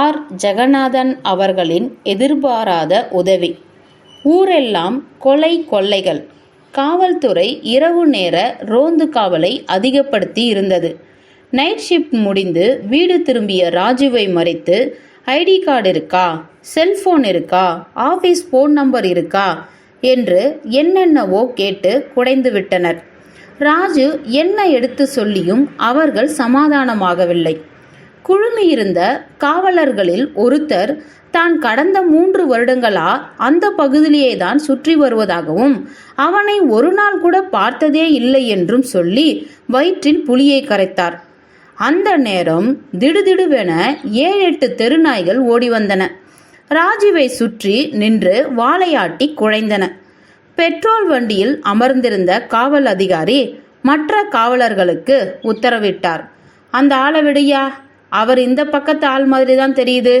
R. Jeganathan அவர்களின் எதிர்பாராத உதவி. ஊரெல்லாம் கொலை கொள்ளைகள். காவல்துறை இரவு நேர ரோந்து காவலை அதிகப்படுத்தி இருந்தது. நைட் ஷிஃப்ட் முடிந்து வீடு திரும்பிய ராஜுவை மறைத்து ஐடி கார்டு இருக்கா? செல்போன் இருக்கா? ஆஃபீஸ் ஃபோன் நம்பர் இருக்கா? என்று என்னென்னவோ கேட்டு குடைந்து விட்டனர். ராஜு என்ன எடுத்து சொல்லியும் அவர்கள் சமாதானமாகவில்லை. குழுமியிருந்த காவலர்களில் ஒருத்தர் தான் கடந்த மூன்று வருடங்களா அந்த பகுதியிலேயே தான் சுற்றி வருவதாகவும் அவனை ஒரு நாள் கூட பார்த்ததே இல்லை என்றும் சொல்லி வயிற்றில் புலியை கரைத்தார். அந்த நேரம் திடுதிடுவென ஏழு எட்டு தெருநாய்கள் ஓடி வந்தன. ராஜுவை சுற்றி நின்று வாழையாட்டி குழைந்தன. பெட்ரோல் வண்டியில் அமர்ந்திருந்த காவல் அதிகாரி மற்ற காவலர்களுக்கு உத்தரவிட்டார். அந்த ஆளை விடுயா அவர் இந்த பக்கத்து ஆள் மாதிரி தான் தெரியுது.